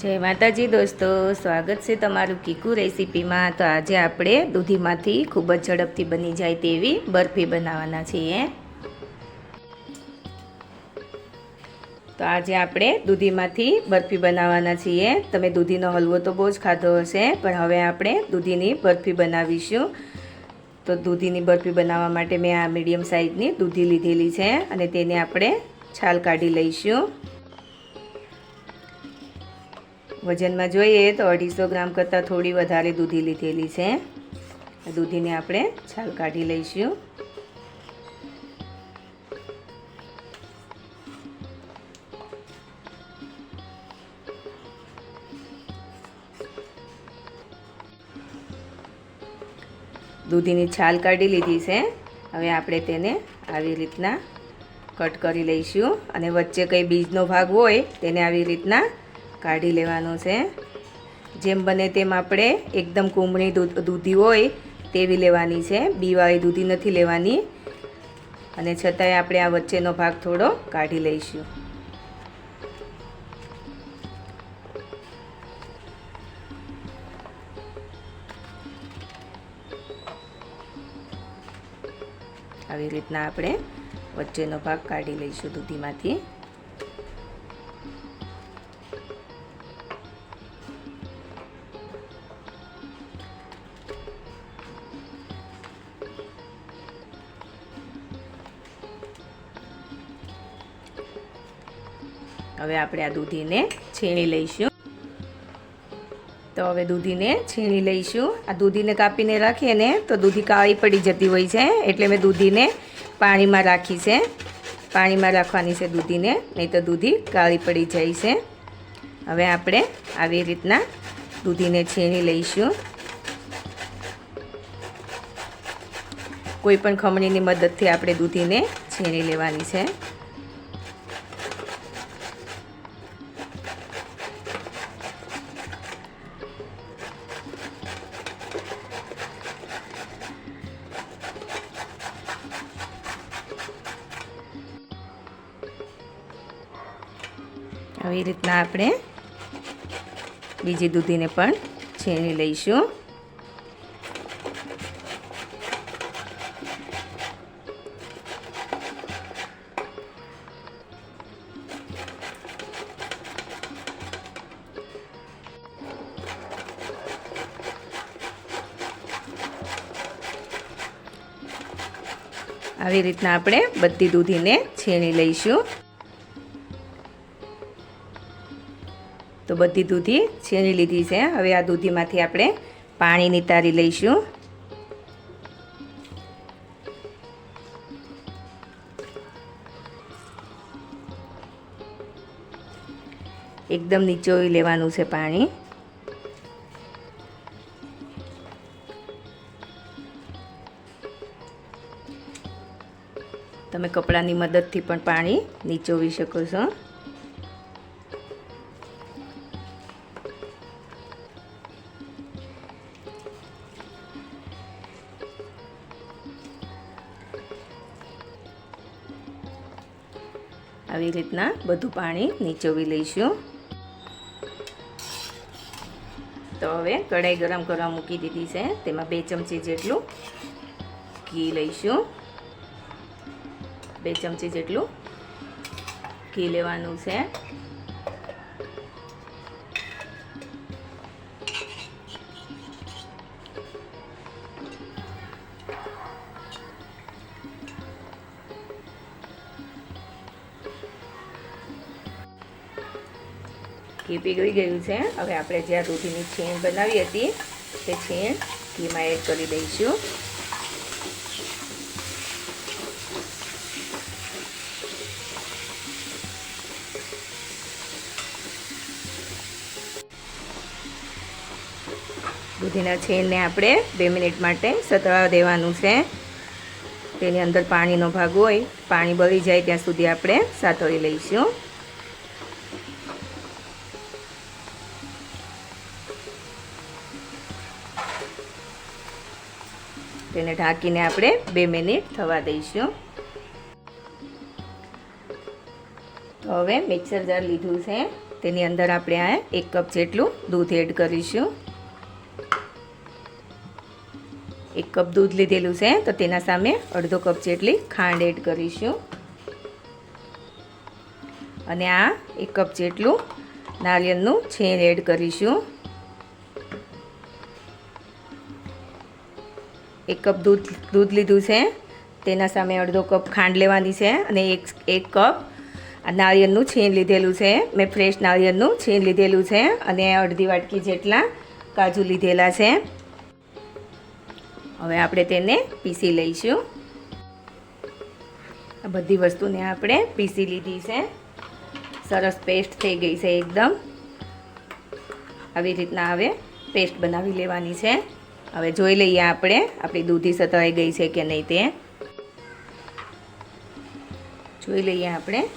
જય માતાજી દોસ્તો, સ્વાગત છે તમારું કીકુ રેસીપીમાં. તો આજે આપણે દૂધીમાંથી ખૂબ જ ઝડપથી બની જાય તેવી બરફી બનાવવાના છીએ. તો આજે આપણે દૂધીમાંથી બરફી બનાવવાના છીએ. તમે દૂધીનો હલવો તો બહુ જ ખાધો હશે, પણ હવે આપણે દૂધીની બરફી બનાવીશું. તો દૂધીની બરફી બનાવવા માટે મેં આ મીડિયમ સાઇઝની દૂધી લીધેલી છે અને તેને આપણે છાલ કાઢી લઈશું. વજનમાં જોઈએ તો અઢીસો ગ્રામ કરતાં થોડી વધારે દૂધી લીધેલી છે. દૂધીને આપણે છાલ કાઢી લઈશું. દૂધીની છાલ કાઢી લીધી છે. હવે આપણે તેને આવી રીતના કટ કરી લઈશું. અને વચ્ચે કંઈ બીજનો ભાગ હોય તેને આવી રીતના કાઢી લેવાનો છે. જેમ બને તેમ આપણે એકદમ કુંભળી દૂધી હોય તેવી લેવાની છે. બીવાળી દૂધી નથી લેવાની. અને છતાંય આપણે આ વચ્ચેનો ભાગ થોડો કાઢી લઈશું. આવી રીતના આપણે વચ્ચેનો ભાગ કાઢી લઈશું દૂધીમાંથી. હવે આપણે આ દૂધીને છીણી લઈશું. તો હવે દૂધીને છીણી લઈશું. આ દૂધીને કાપીને રાખીએ ને તો દૂધી કાળી પડી જતી હોય છે, એટલે મેં દૂધીને પાણીમાં રાખી છે. પાણીમાં રાખવાની છે દૂધીને, નહીં તો દૂધી કાળી પડી જાય છે. હવે આપણે આવી રીતના દૂધીને છીણી લઈશું. કોઈ પણ ખમણીની મદદથી આપણે દૂધીને છીણી લેવાની છે. આવી રીતના આપણે બીજી દૂધીને પણ છીણી લઈશું. આવી રીતના આપણે બધી દૂધીને છીણી લઈશું. તો બધી દૂધી છીણી લીધી છે. હવે આ દૂધીમાંથી આપણે પાણી નિતારી લઈશું. એકદમ નીચોવી લેવાનું છે પાણી. તમે કપડાની મદદથી પણ પાણી નીચોવી શકો છો. આવી રીતના બધું પાણી નીચોવી લઈશું. તો હવે કઢાઈ ગરમ કરવા મૂકી દીધી છે. તેમાં બે ચમચી જેટલું ઘી લઈશું. બે ચમચી જેટલું ઘી લેવાનું છે. ઘી પીગળી ગયું છે. હવે આપણે જ્યાં દૂધીની છીણ બનાવી હતી, તે છીણ ઘીમાં એડ કરી દઈશું. દૂધીના છીણને આપણે બે મિનિટ માટે સતળવા દેવાનું છે. તેની અંદર પાણીનો ભાગ હોય, પાણી બળી જાય ત્યાં સુધી આપણે સાતળી લઈશું. તેને ઢાંકીને આપણે બે મિનિટ થવા દઈશું. તો હવે મિક્સર જાર લીધું છે. તેની અંદર આપણે આ એક કપ જેટલું દૂધ એડ કરીશું. એક કપ દૂધ લીધેલું છે, તો તેના સામે અડધો કપ જેટલી ખાંડ એડ કરીશું. અને આ એક કપ જેટલું નારિયેળનું છેન એડ કરીશું. એક કપ દૂધ દૂધ લીધું છે. તેના સામે અડધો કપ ખાંડ લેવાની છે અને એક એક કપ આ નાળિયેરનું છીણ લીધેલું છે. મેં ફ્રેશ નારિયેળનું છીણ લીધેલું છે અને અડધી વાટકી જેટલા કાજુ લીધેલા છે. હવે આપણે તેને પીસી લઈશું. આ બધી વસ્તુને આપણે પીસી લીધી છે. સરસ પેસ્ટ થઈ ગઈ છે એકદમ. આવી રીતના હવે પેસ્ટ બનાવી લેવાની છે. હવે જોઈ લઈએ આપણે, આપણી દૂધી સતવાઈ ગઈ છે કે નહીં તે. જોઈ લઈએ આપણે.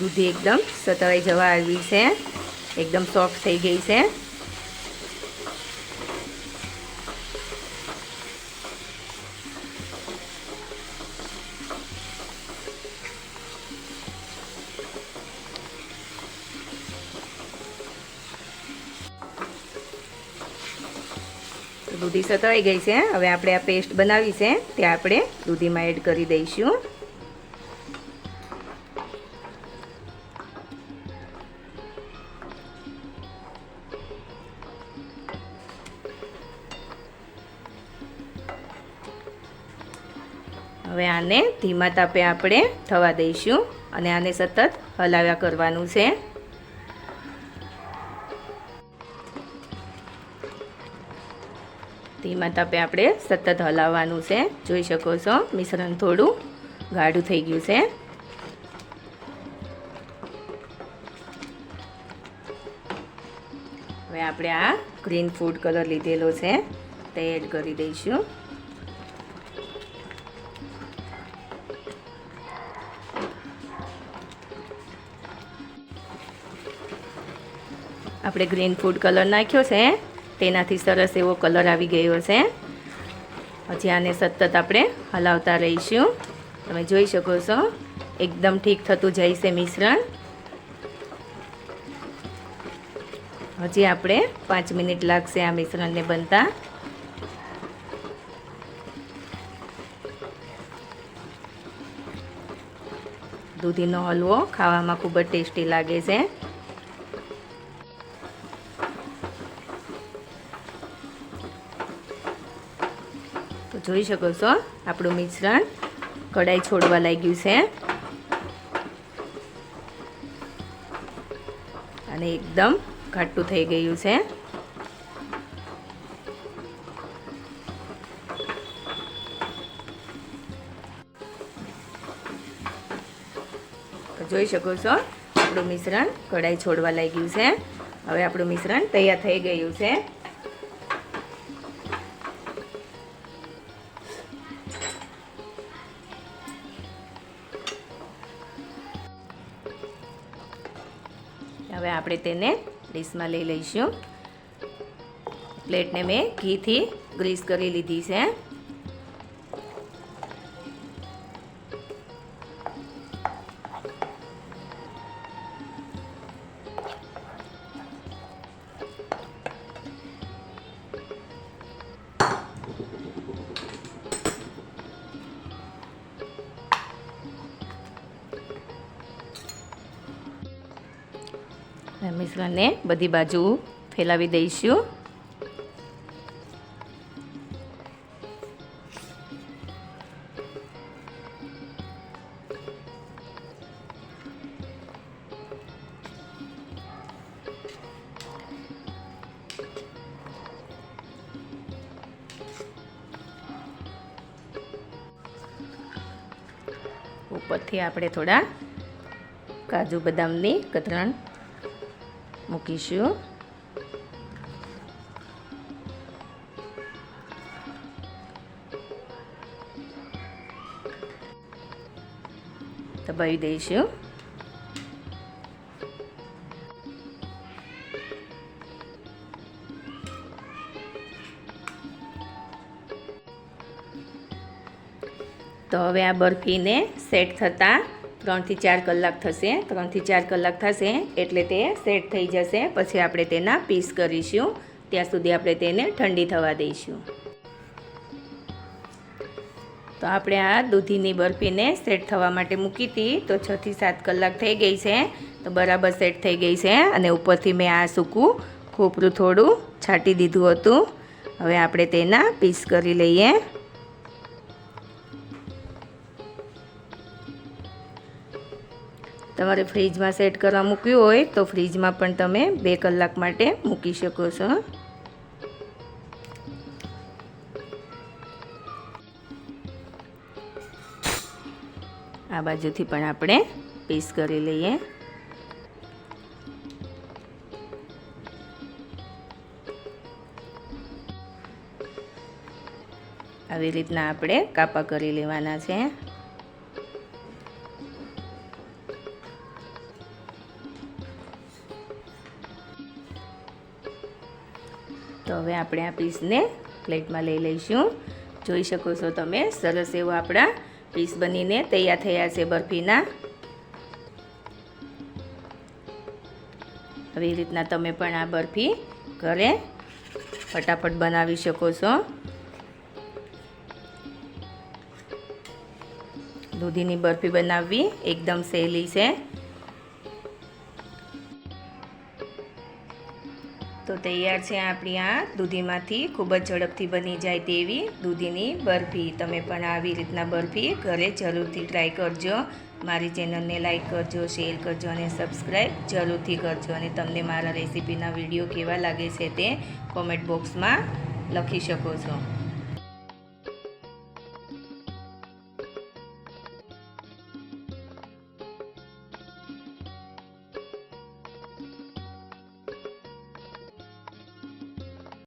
દૂધી એકદમ સતવાઈ જવા આવી છે, એકદમ સોફ્ટ થઈ ગઈ છે. દૂધી સતવાઈ ગઈ છે હવે આપણે આ પેસ્ટ બનાવી છે, તે આપણે દૂધીમાં એડ કરી દઈશું. હવે આને ધીમા તાપે આપણે થવા દઈશું, અને આને સતત હલાવ્યા કરવાનું છે. ધીમા તાપે આપણે સતત હલાવવાનું છે. જોઈ શકો છો, મિશ્રણ થોડું ગાઢું થઈ ગયું છે. હવે આપણે આ ગ્રીન ફૂડ કલર લીધેલો છે, તે એડ કરી દઈશું. આપણે ગ્રીન ફૂડ કલર નાખ્યો છે. તેનાથી સરસ એવો કલર આવી ગયો છે. હજી આને સતત આપણે હલાવતા રહીશું. તમે જોઈ શકો છો, એકદમ ઠીક થતું જાય છે મિશ્રણ. હજી આપણે પાંચ મિનિટ લાગશે આ મિશ્રણને બનતા. દૂધીનો હલવો ખાવામાં ખૂબ જ ટેસ્ટી લાગે છે. જોઈ શકો છો. આપણું મિશ્રણ કઢાઈ છોડવા લાગ્યું છે. અને એકદમ ઘાટું થઈ ગયું છે. જોઈ શકો છો, આપણું મિશ્રણ કઢાઈ છોડવા લાગ્યું છે. હવે આપણું મિશ્રણ તૈયાર થઈ ગયું છે. આપણે તેને ડીશમાં લઈ લઈશું. પ્લેટને મેં ઘીથી ગ્રીસ કરી લીધી છે. મિશ્રણને બધી બાજુ ફેલાવી દઈશું. ઉપરથી આપણે થોડા કાજુ બદામની કતરણ મૂકીશું. દબાવી દઈશું. તો હવે આ બરફીને સેટ થતાં ત્રણથી ચાર કલાક થશે. ત્રણથી ચાર કલાક થશે એટલે તે સેટ થઈ જશે. પછી આપણે તેના પીસ કરીશું. ત્યાં સુધી આપણે તેને ઠંડી થવા દઈશું. તો આપણે આ દૂધીની બરફીને સેટ થવા માટે મૂકી હતી. તો છથી સાત કલાક થઈ ગઈ છે. તો બરાબર સેટ થઈ ગઈ છે. અને ઉપરથી મેં આ સૂકું ખોપરું થોડું છાંટી દીધું હતું. હવે આપણે તેના પીસ કરી લઈએ. તમારે ફ્રીજમાં સેટ કરવા મૂક્યું હોય તો ફ્રીજમાં પણ તમે બે કલાક માટે મૂકી શકો છો આ બાજુથી પણ આપણે પીસ કરી લઈએ. આવી રીતના આપણે કાપા કરી લેવાના છે. તો હવે આપણે આ પીસને પ્લેટમાં લઈ લઈશું. જોઈ શકો છો તમે, સરસ એવો આપણા પીસ બનીને તૈયાર થયા છે બરફીના. આવી રીતના તમે પણ આ બરફી ઘરે ફટાફટ બનાવી શકો છો. દૂધીની બરફી બનાવવી એકદમ સહેલી છે. તૈયાર છે આપણી આ દૂધીમાંથી. ખૂબ જ ઝડપથી બની જાય તેવી દૂધીની બરફી. તમે પણ આવી રીતના બરફી ઘરે જરૂરથી ટ્રાય કરજો. મારી ચેનલને લાઈક કરજો શેર કરજો અને સબસ્ક્રાઈબ જરૂરથી કરજો. અને તમને મારા રેસીપીના વીડિયો કેવા લાગે છે તે કોમેન્ટ બોક્સમાં લખી શકો છો.